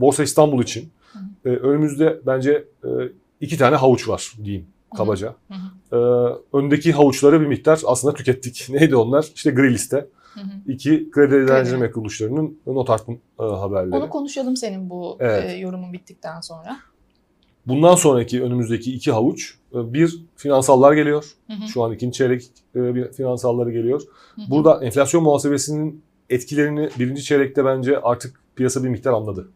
Borsa İstanbul için e, önümüzde bence e, iki tane havuç var diyeyim kabaca. Hı hı. E, öndeki havuçları bir miktar aslında tükettik. Neydi onlar? İşte gri liste. Hı hı. İki kredi ödeyenci kuruluşlarının not artım e, haberleri. Onu konuşalım senin bu Evet. e, yorumun bittikten sonra. Bundan sonraki önümüzdeki iki havuç e, bir finansallar geliyor. Hı hı. Şu an ikinci çeyrek e, bir finansalları geliyor. Hı hı. Burada enflasyon muhasebesinin etkilerini birinci çeyrekte bence artık piyasa bir miktar anladı.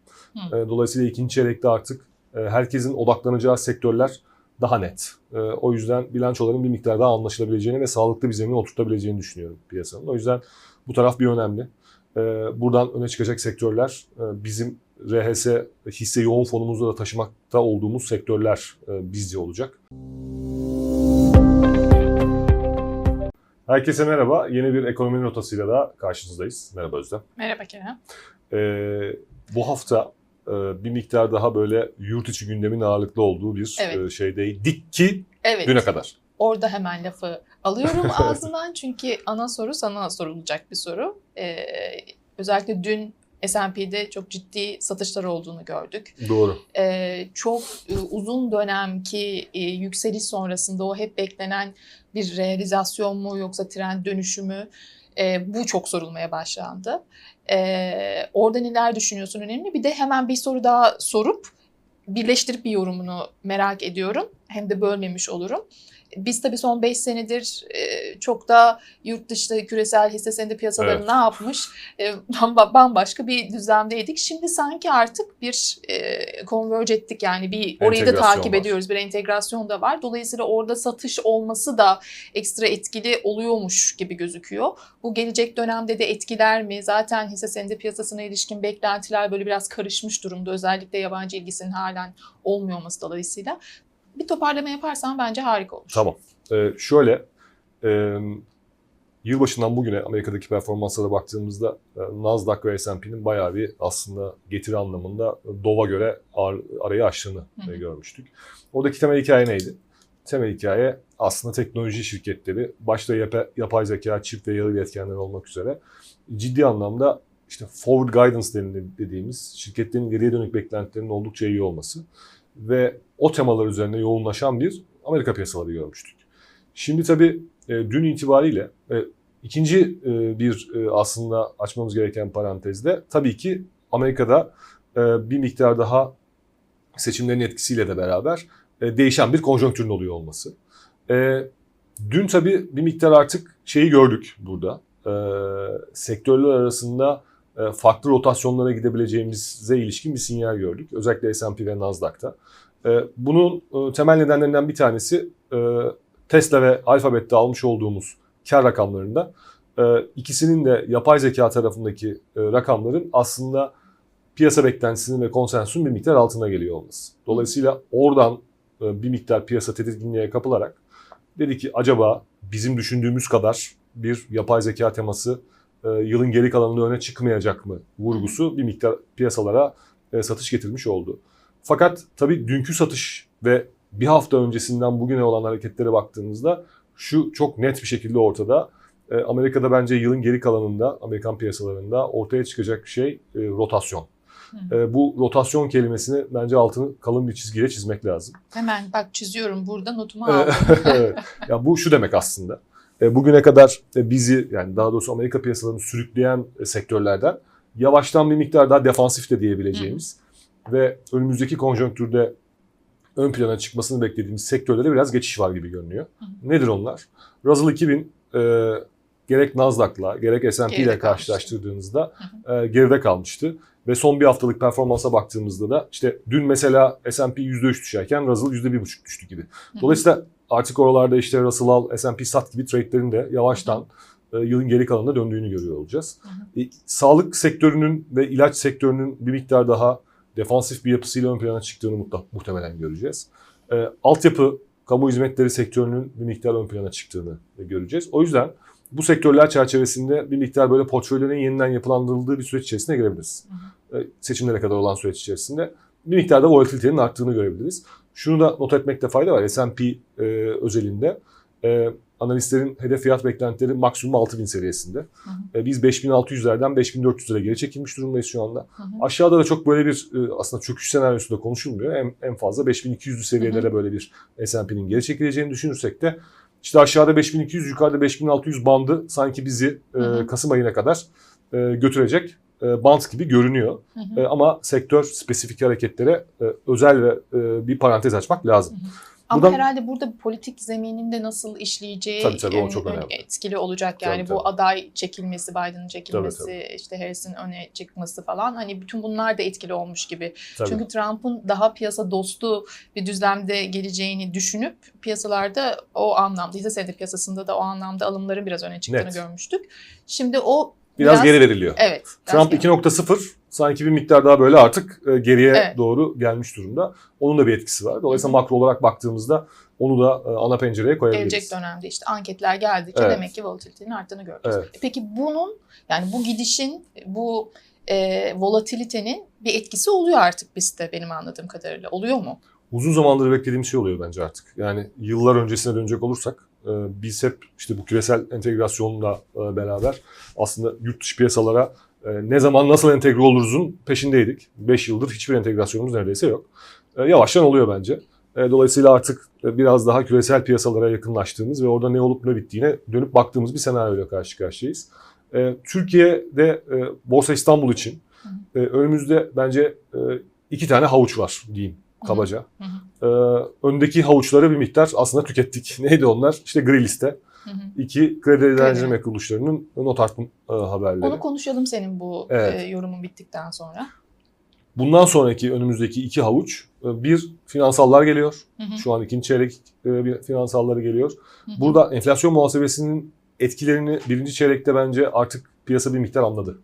Hı. E, Dolayısıyla ikinci çeyrekte artık e, herkesin odaklanacağı sektörler daha net. E, O yüzden bilançoların bir miktar daha anlaşılabileceğini ve sağlıklı bir zemine oturtabileceğini düşünüyorum piyasanın. O yüzden bu taraf bir önemli. E, Buradan öne çıkacak sektörler e, bizim RHS hisse yoğun fonumuzda da taşımakta olduğumuz sektörler e, bizce olacak. Herkese merhaba. Yeni bir ekonomi notasıyla da karşınızdayız. Merhaba Özlem. Merhaba Kerem. Ee, bu hafta bir miktar daha böyle yurt içi gündemin ağırlıklı olduğu bir Evet. e, şeydeydik ki Evet. düne kadar. Orada hemen lafı alıyorum ağzından çünkü ana soru sana sorulacak bir soru. Ee, özellikle dün S&P'de çok ciddi satışlar olduğunu gördük. Doğru. Ee, çok e, uzun dönemki e, yükseliş sonrasında o hep beklenen bir realizasyon mu yoksa trend dönüşü mü? E, bu çok sorulmaya başlandı. E, orada neler düşünüyorsun önemli. Bir de hemen bir soru daha sorup birleştirip bir yorumunu merak ediyorum. Hem de bölmemiş olurum. Biz tabii son 5 senedir e, çok da yurt dışı küresel hisse senedi piyasaları Evet. ne yapmış e, bamba- bambaşka bir düzlemdeydik. Şimdi sanki artık bir e, converge ettik yani bir orayı da takip var. ediyoruz. Bir entegrasyon da var. Dolayısıyla orada satış olması da ekstra etkili oluyormuş gibi gözüküyor. Bu gelecek dönemde de etkiler mi? Zaten hisse senedi piyasasına ilişkin beklentiler böyle biraz karışmış durumda. Özellikle yabancı ilgisinin halen olmuyor olması dolayısıyla. Bir toparlama yaparsan bence harika olur. Tamam. Ee, şöyle e, yılbaşından bugüne Amerika'daki performanslara baktığımızda e, Nasdaq ve S&P'nin bayağı bir aslında getiri anlamında DOV'a göre ar- arayı aştığını Hı e, görmüştük. Oradaki temel hikaye neydi? Temel hikaye aslında teknoloji şirketleri, başta yapa- yapay zeka, çip ve yarı yetkenler olmak üzere ciddi anlamda işte forward guidance dediğimiz şirketlerin geriye dönük beklentilerinin oldukça iyi olması ve o temalar üzerine yoğunlaşan bir Amerika piyasaları görmüştük. Şimdi tabii e, dün itibariyle e, ikinci e, bir e, aslında açmamız gereken parantezde tabii ki Amerika'da e, bir miktar daha seçimlerin etkisiyle de beraber e, değişen bir konjonktürün oluyor olması. E, dün tabii bir miktar artık şeyi gördük burada. E, sektörler arasında farklı rotasyonlara gidebileceğimize ilişkin bir sinyal gördük. Özellikle S&P ve Nasdaq'ta. E, bunun e, temel nedenlerinden bir tanesi e, Tesla ve Alphabet'te almış olduğumuz kar rakamlarında e, ikisinin de yapay zeka tarafındaki e, rakamların aslında piyasa beklentisinin ve konsensusun bir miktar altına geliyor olması. Dolayısıyla oradan e, bir miktar piyasa tedirginliğe kapılarak dedi ki acaba bizim düşündüğümüz kadar bir yapay zeka teması e, yılın geri kalanında öne çıkmayacak mı vurgusu bir miktar piyasalara e, satış getirmiş oldu. Fakat tabii dünkü satış ve bir hafta öncesinden bugüne olan hareketlere baktığımızda şu çok net bir şekilde ortada. E, Amerika'da bence yılın geri kalanında Amerikan piyasalarında ortaya çıkacak şey e, rotasyon. Hı. E, bu rotasyon kelimesini bence altını kalın bir çizgiyle çizmek lazım. Hemen bak çiziyorum burada notumu aldım. evet. ya bu şu demek aslında. E, Bugüne kadar e, bizi yani daha doğrusu Amerika piyasalarını sürükleyen e, sektörlerden yavaştan bir miktar daha defansif de diyebileceğimiz ve önümüzdeki konjonktürde ön plana çıkmasını beklediğimiz sektörlere biraz geçiş var gibi görünüyor. Hı. Nedir onlar? Russell 2000 e, gerek Nasdaq'la gerek S&P ile karşılaştırdığınızda e, geride kalmıştı. Ve son bir haftalık performansa baktığımızda da işte dün mesela S&P %3 düşerken Russell %1,5 düştü gibi. Dolayısıyla artık oralarda işte Russell al, S&P sat gibi trade'lerin de yavaştan e, yılın geri kalanında döndüğünü görüyor olacağız. Hı E, sağlık sektörünün ve ilaç sektörünün bir miktar daha defansif bir yapısıyla ön plana çıktığını muhtemelen göreceğiz. E, altyapı, kamu hizmetleri sektörünün bir miktar ön plana çıktığını göreceğiz. O yüzden bu sektörler çerçevesinde bir miktar böyle portföylerin yeniden yapılandırıldığı bir süreç içerisine girebiliriz. E, seçimlere kadar olan süreç içerisinde bir miktarda volatilitenin arttığını görebiliriz. Şunu da not etmekte fayda var. S&P e, özelinde e, analistlerin hedef fiyat beklentileri maksimum 6000 seviyesinde. Hı E, biz 5600'lerden 5400'lere geri çekilmiş durumdayız şu anda. Hı hı. Aşağıda da çok böyle bir e, aslında çöküş senaryosu da konuşulmuyor. En, en fazla 5200'lü seviyelere böyle bir S&P'nin geri çekileceğini düşünürsek de işte aşağıda 5200, yukarıda 5600 bandı sanki bizi e, Hı hı. Kasım ayına kadar e, götürecek e, band gibi görünüyor. Hı hı. E, ama sektör spesifik hareketlere e, özel ve e, bir parantez açmak lazım. Ama Buradan- herhalde burada politik zemininde nasıl işleyeceği Tabii, tabii, o çok önemli. etkili olacak. Yani Tabii, bu tabii. aday çekilmesi, Biden'ın çekilmesi, Tabii, işte Harris'in öne çıkması falan hani bütün bunlar da etkili olmuş gibi. Tabii. Çünkü Trump'ın daha piyasa dostu bir düzlemde geleceğini düşünüp piyasalarda o anlamda, hisse senedi piyasasında da o anlamda alımların biraz öne çıktığını Net. görmüştük. Şimdi o biraz, geri veriliyor. Evet. Trump geri- 2.0 sanki bir miktar daha böyle artık e, geriye Evet. doğru gelmiş durumda. Onun da bir etkisi var. Dolayısıyla Hı hı. makro olarak baktığımızda onu da e, ana pencereye koyabiliriz. gelecek dönemde işte anketler geldikçe Evet. demek ki volatilitenin arttığını göreceğiz. Evet. Peki bunun yani bu gidişin bu e, volatilitenin bir etkisi oluyor artık bizde benim anladığım kadarıyla. Oluyor mu? Uzun zamandır beklediğim şey oluyor bence artık. Yani yıllar öncesine dönecek olursak e, biz hep işte bu küresel entegrasyonla e, beraber aslında yurt dışı piyasalara e, ne zaman nasıl entegre oluruzun peşindeydik. 5 yıldır hiçbir entegrasyonumuz neredeyse yok. E, Yavaştan oluyor bence. Dolayısıyla artık biraz daha küresel piyasalara yakınlaştığımız ve orada ne olup ne bittiğine dönüp baktığımız bir senaryoyla karşı karşıyayız. Türkiye'de Borsa İstanbul için önümüzde bence iki tane havuç var diyeyim kabaca. Hı hı. Ee, öndeki havuçları bir miktar aslında tükettik. Neydi onlar? İşte gri liste. Hı hı. İki, kredi değerlendirme kuruluşlarının not artma e, haberleri. Onu konuşalım senin bu Evet. e, yorumun bittikten sonra. Bundan sonraki önümüzdeki iki havuç. e, Bir, finansallar geliyor. Hı hı. Şu an ikinci çeyrek e, bir finansalları geliyor. Hı hı. Burada enflasyon muhasebesinin etkilerini birinci çeyrekte bence artık piyasa bir miktar anladı.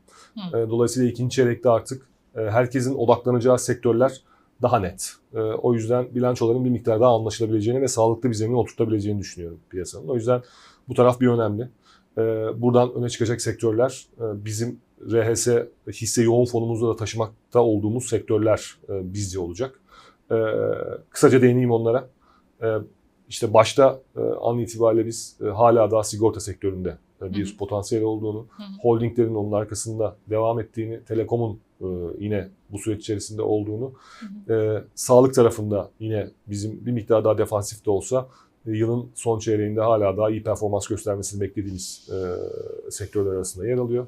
Hı. E, Dolayısıyla ikinci çeyrekte artık e, herkesin odaklanacağı sektörler daha net. E, O yüzden bilançoların bir miktar daha anlaşılabileceğini ve sağlıklı bir zemin oturtabileceğini düşünüyorum piyasanın. O yüzden bu taraf bir önemli. E, Buradan öne çıkacak sektörler e, bizim RHS hisse yoğun fonumuzda da taşımakta olduğumuz sektörler e, bizce olacak. E, Kısaca değineyim onlara. E, İşte başta e, an itibariyle biz e, hala daha sigorta sektöründe bir Hı hı. potansiyel olduğunu, Hı hı. holdinglerin onun arkasında devam ettiğini, telekomun e, yine bu süreç içerisinde olduğunu, e, sağlık tarafında yine bizim bir miktar daha defansif de olsa e, yılın son çeyreğinde hala daha iyi performans göstermesini beklediğimiz e, sektörler arasında yer alıyor.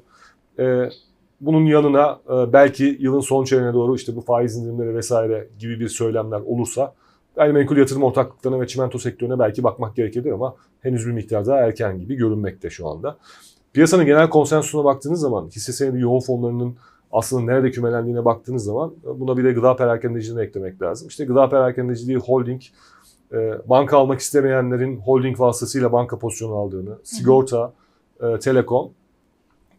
E, bunun yanına e, belki yılın son çeyreğine doğru işte bu faiz indirimleri vesaire gibi bir söylemler olursa gayrimenkul yatırım ortaklıklarına ve çimento sektörüne belki bakmak gerekebilir ama henüz bir miktar daha erken gibi görünmekte şu anda. Piyasanın genel konsensusuna baktığınız zaman hisse senedi yoğun fonlarının aslında nerede kümelendiğine baktığınız zaman buna bir de gıda perakendeciliğini eklemek lazım. İşte gıda perakendeciliği holding, e, banka almak istemeyenlerin holding vasıtasıyla banka pozisyonu aldığını, sigorta, e, telekom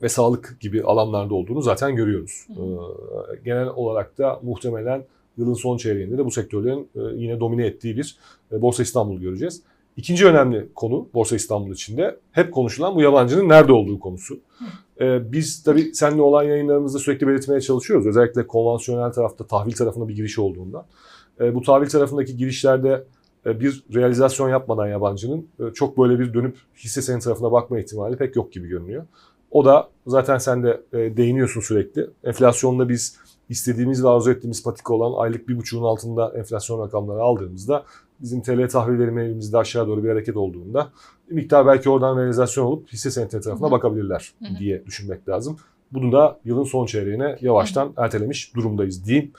ve sağlık gibi alanlarda olduğunu zaten görüyoruz. E, Genel olarak da muhtemelen yılın son çeyreğinde de bu sektörlerin e, yine domine ettiği bir e, Borsa İstanbul göreceğiz. İkinci önemli konu Borsa İstanbul içinde hep konuşulan bu yabancının nerede olduğu konusu. Ee, biz tabii seninle olan yayınlarımızda sürekli belirtmeye çalışıyoruz. Özellikle konvansiyonel tarafta tahvil tarafına bir giriş olduğunda. Ee, bu tahvil tarafındaki girişlerde e, bir realizasyon yapmadan yabancının e, çok böyle bir dönüp hisse senedi tarafına bakma ihtimali pek yok gibi görünüyor. O da zaten sen de e, değiniyorsun sürekli. Enflasyonda biz istediğimiz ve arzu ettiğimiz patika olan aylık bir buçuğun altında enflasyon rakamları aldığımızda bizim TL tahvillerinin elimizde aşağı doğru bir hareket olduğunda bir miktar belki oradan realizasyon olup hisse senedi tarafına Hı hı. bakabilirler Hı hı. diye düşünmek lazım. Bunu da yılın son çeyreğine yavaştan ertelemiş durumdayız diyeyim.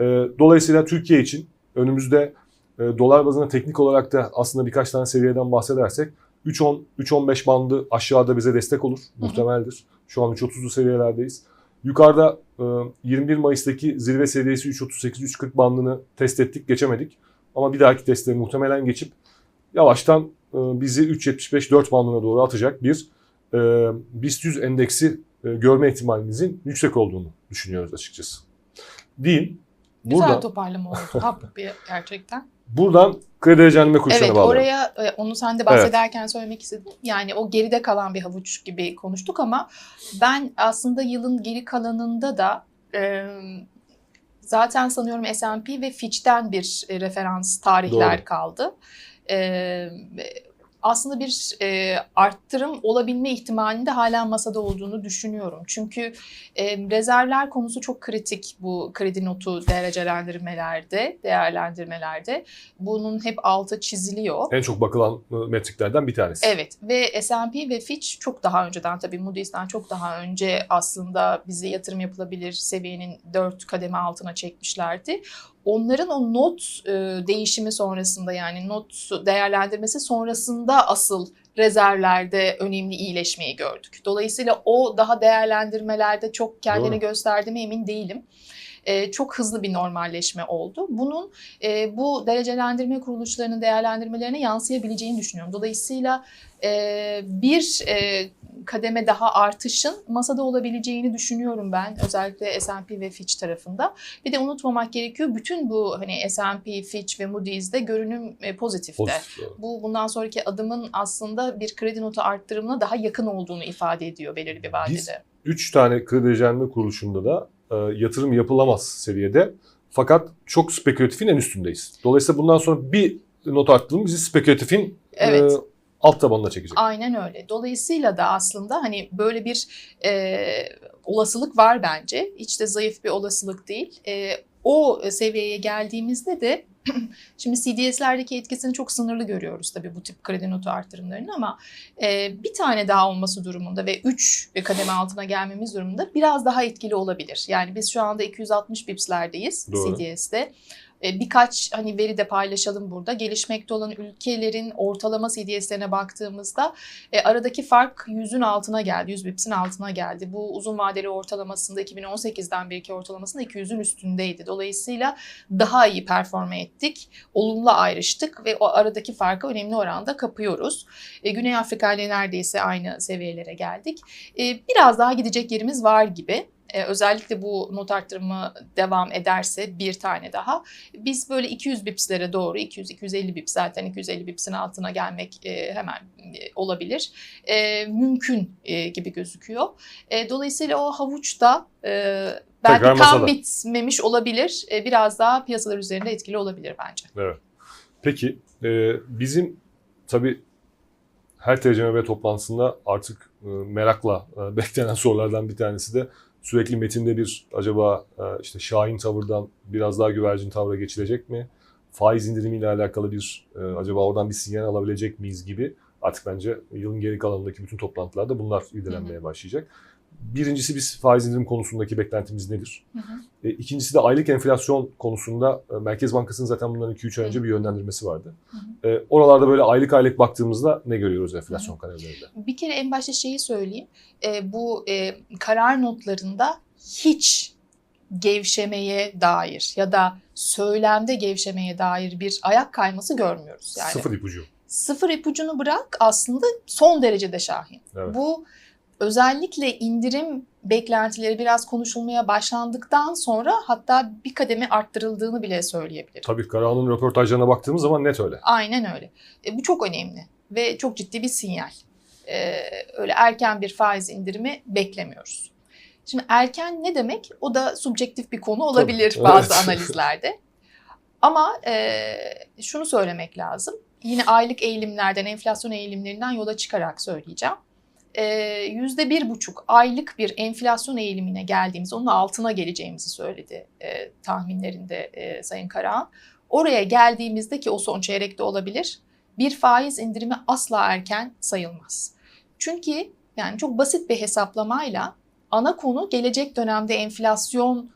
Ee, Dolayısıyla Türkiye için önümüzde e, dolar bazında teknik olarak da aslında birkaç tane seviyeden bahsedersek 3.10 3.15 bandı aşağıda bize destek olur. Muhtemeldir. Şu an 3.30'lu seviyelerdeyiz. Yukarıda e, 21 Mayıs'taki zirve seviyesi 3.38-3.40 bandını test ettik, geçemedik. Ama bir dahaki testleri muhtemelen geçip yavaştan e, bizi 3.75-4 bandına doğru atacak bir e, BIST 100 endeksi e, görme ihtimalimizin yüksek olduğunu düşünüyoruz açıkçası. Diyeyim. Güzel Burada, toparlama oldu. Hap gerçekten. Buradan kredi derecelendirme kuruluşlarına Evet bağlıyorum. oraya e, onu sen de bahsederken söylemek istedim. Yani o geride kalan bir havuç gibi konuştuk ama ben aslında yılın geri kalanında da e, zaten sanıyorum S&P ve Fitch'ten bir e, referans tarihler Doğru. kaldı. E, aslında bir e, arttırım olabilme ihtimalinde hala masada olduğunu düşünüyorum. Çünkü e, rezervler konusu çok kritik bu kredi notu derecelendirmelerde, değerlendirmelerde. Bunun hep altı çiziliyor. En çok bakılan e, metriklerden bir tanesi. Evet ve S&P ve Fitch çok daha önceden tabii Moody's'ten çok daha önce aslında bize yatırım yapılabilir seviyenin 4 kademe altına çekmişlerdi. Onların o not e, değişimi sonrasında yani not değerlendirmesi sonrasında asıl rezervlerde önemli iyileşmeyi gördük. Dolayısıyla o daha değerlendirmelerde çok kendini Doğru. gösterdiğime emin değilim. E, çok hızlı bir normalleşme oldu. Bunun e, bu derecelendirme kuruluşlarının değerlendirmelerine yansıyabileceğini düşünüyorum. Dolayısıyla e, bir e, kademe daha artışın masada olabileceğini düşünüyorum ben. Özellikle S&P ve Fitch tarafında. Bir de unutmamak gerekiyor bütün bu hani S&P, Fitch ve Moody's'de görünüm e, pozitifte. Pozitif. Bu bundan sonraki adımın aslında bir kredi notu arttırımına daha yakın olduğunu ifade ediyor belirli bir vadede. Biz- Üç tane kredi kuruluşunda da e, yatırım yapılamaz seviyede. Fakat çok spekülatifin en üstündeyiz. Dolayısıyla bundan sonra bir not arttırım bizi spekülatifin Evet. e, alt tabanına çekecek. Aynen öyle. Dolayısıyla da aslında hani böyle bir e, olasılık var bence. Hiç de zayıf bir olasılık değil. E, o seviyeye geldiğimizde de şimdi CDS'lerdeki etkisini çok sınırlı görüyoruz tabii bu tip kredi notu artırımlarının ama e, bir tane daha olması durumunda ve 3 kademe altına gelmemiz durumunda biraz daha etkili olabilir. Yani biz şu anda 260 bipslerdeyiz Doğru. CDS'de. E, Birkaç hani veri de paylaşalım burada. Gelişmekte olan ülkelerin ortalama CDS'lerine baktığımızda e, aradaki fark 100'ün altına geldi. 100 bipsin altına geldi. Bu uzun vadeli ortalamasında 2018'den beri ortalamasında 200'ün üstündeydi. Dolayısıyla daha iyi performe ettik. Olumlu ayrıştık ve o aradaki farkı önemli oranda kapıyoruz. E, Güney Afrika ile neredeyse aynı seviyelere geldik. E, biraz daha gidecek yerimiz var gibi. E, özellikle bu not arttırımı devam ederse bir tane daha biz böyle 200 bipslere doğru 200-250 bips zaten 250 bipsin altına gelmek e, hemen e, olabilir. E, mümkün e, gibi gözüküyor. E, dolayısıyla o havuçta e, belki Tekrar tam masada. bitmemiş olabilir. E, biraz daha piyasalar üzerinde etkili olabilir bence. Evet. Peki e, bizim tabii her TCMB toplantısında artık e, merakla e, beklenen sorulardan bir tanesi de sürekli metinde bir acaba e, işte Şahin tavırdan biraz daha güvercin tavra geçilecek mi? Faiz indirimiyle alakalı bir e, acaba oradan bir sinyal alabilecek miyiz gibi artık bence yılın geri kalanındaki bütün toplantılarda bunlar irdelenmeye başlayacak. Birincisi biz faiz indirim konusundaki beklentimiz nedir? Hı hı. E, İkincisi de aylık enflasyon konusunda e, Merkez Bankası'nın zaten bundan 2-3 ay önce bir yönlendirmesi vardı. E, oralarda böyle aylık aylık baktığımızda ne görüyoruz enflasyon kalemlerinde? Bir kere en başta şeyi söyleyeyim. E, bu e, karar notlarında hiç gevşemeye dair ya da söylemde gevşemeye dair bir ayak kayması görmüyoruz. Yani Sıfır ipucu. sıfır ipucunu bırak aslında son derecede şahin. Evet. Bu özellikle indirim beklentileri biraz konuşulmaya başlandıktan sonra hatta bir kademe arttırıldığını bile söyleyebilirim. Tabii Karahan'ın röportajlarına baktığımız zaman net öyle. Aynen öyle. E, bu çok önemli ve çok ciddi bir sinyal. E, öyle erken bir faiz indirimi beklemiyoruz. Şimdi erken ne demek? O da subjektif bir konu olabilir Tabii, bazı evet. analizlerde. Ama e, şunu söylemek lazım. Yine aylık eğilimlerden, enflasyon eğilimlerinden yola çıkarak söyleyeceğim. E, Yüzde bir buçuk aylık bir enflasyon eğilimine geldiğimiz, onun altına geleceğimizi söyledi e, tahminlerinde e, Sayın Karahan. Oraya geldiğimizde ki o son çeyrekte olabilir, bir faiz indirimi asla erken sayılmaz. Çünkü yani çok basit bir hesaplamayla ana konu gelecek dönemde enflasyon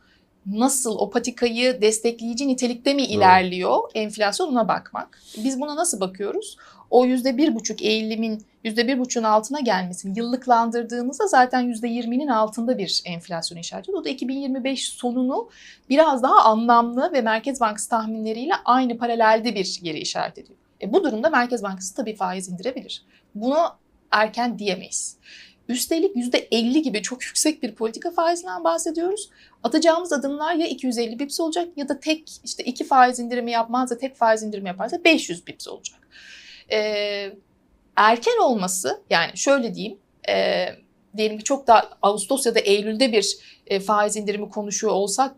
nasıl o patikayı destekleyici nitelikte mi ilerliyor enflasyon ona bakmak. Biz buna nasıl bakıyoruz? O yüzde bir buçuk eğilimin yüzde bir buçuğun altına gelmesini yıllıklandırdığınızda zaten yüzde yirminin altında bir enflasyon işareti. O da 2025 sonunu biraz daha anlamlı ve Merkez Bankası tahminleriyle aynı paralelde bir yeri işaret ediyor. E bu durumda Merkez Bankası tabii faiz indirebilir. Bunu erken diyemeyiz. Üstelik %50 gibi çok yüksek bir politika faizinden bahsediyoruz. Atacağımız adımlar ya 250 bips olacak ya da tek işte iki faiz indirimi yapmaz da tek faiz indirimi yaparsa 500 bips olacak. Ee, erken olması yani şöyle diyeyim e, diyelim ki çok da Ağustos ya da Eylül'de bir e, faiz indirimi konuşuyor olsak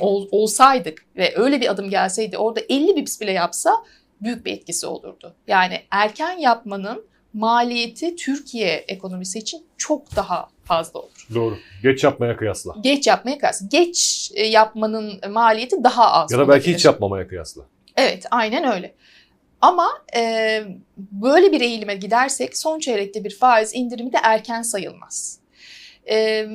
ol- olsaydık ve öyle bir adım gelseydi orada 50 bips bile yapsa büyük bir etkisi olurdu. Yani erken yapmanın maliyeti Türkiye ekonomisi için çok daha fazla olur. Doğru. Geç yapmaya kıyasla. Geç yapmaya kıyasla. Geç e, yapmanın maliyeti daha az Ya da belki olabilir. hiç yapmamaya kıyasla. Evet, aynen öyle. Ama e, böyle bir eğilime gidersek son çeyrekte bir faiz indirimi de erken sayılmaz. E,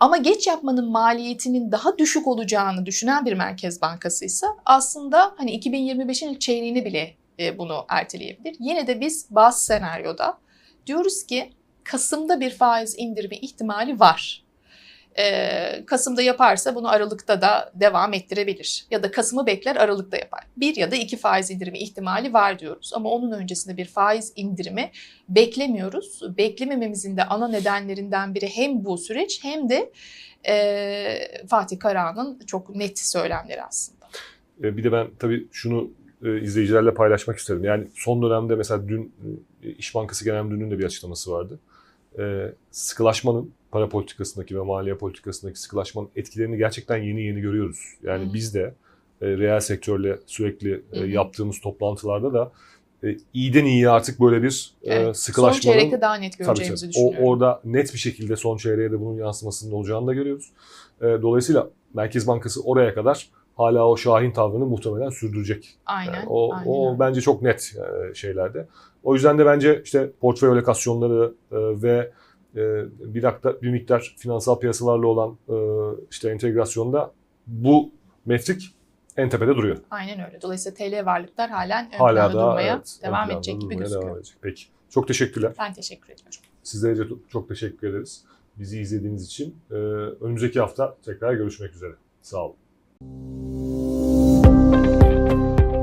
ama geç yapmanın maliyetinin daha düşük olacağını düşünen bir merkez bankası ise aslında hani 2025'in ilk çeyreğini bile bunu erteleyebilir. Yine de biz bazı senaryoda diyoruz ki Kasım'da bir faiz indirimi ihtimali var. Ee, Kasım'da yaparsa bunu Aralık'ta da devam ettirebilir. Ya da Kasım'ı bekler Aralık'ta yapar. Bir ya da iki faiz indirimi ihtimali var diyoruz. Ama onun öncesinde bir faiz indirimi beklemiyoruz. Beklemememizin de ana nedenlerinden biri hem bu süreç hem de e, Fatih Karahan'ın çok net söylemleri aslında. E, Bir de ben tabii şunu e, izleyicilerle paylaşmak isterim. Yani son dönemde mesela dün e, İş Bankası Genel Müdürü'nün de bir açıklaması vardı. E, Sıkılaşmanın para politikasındaki ve maliye politikasındaki sıkılaşmanın etkilerini gerçekten yeni yeni görüyoruz. Yani Hı hı. biz de e, reel sektörle sürekli e, yaptığımız toplantılarda da e, iyiden iyiye artık böyle bir e, Evet, Son sıkılaşmanın çeyrekte daha net göreceğimizi tabii. O, düşünüyorum. orada net bir şekilde son çeyreğe de bunun yansımasının olacağını da görüyoruz. E, dolayısıyla Merkez Bankası oraya kadar hala o şahin tavrını muhtemelen sürdürecek. aynen. Yani o, aynen o bence çok net e, şeylerde. O yüzden de bence işte portföy alokasyonları e, ve e, bir, dakika, bir miktar finansal piyasalarla olan işte entegrasyonda bu metrik en tepede duruyor. Aynen öyle. Dolayısıyla TL varlıklar halen ön Hala da durmaya evet, devam edecek gibi gözüküyor. devam edecek. Peki. Çok teşekkürler. Ben teşekkür ediyorum. Sizlere de çok teşekkür ederiz. Bizi izlediğiniz için. Önümüzdeki hafta tekrar görüşmek üzere. Sağ olun. Música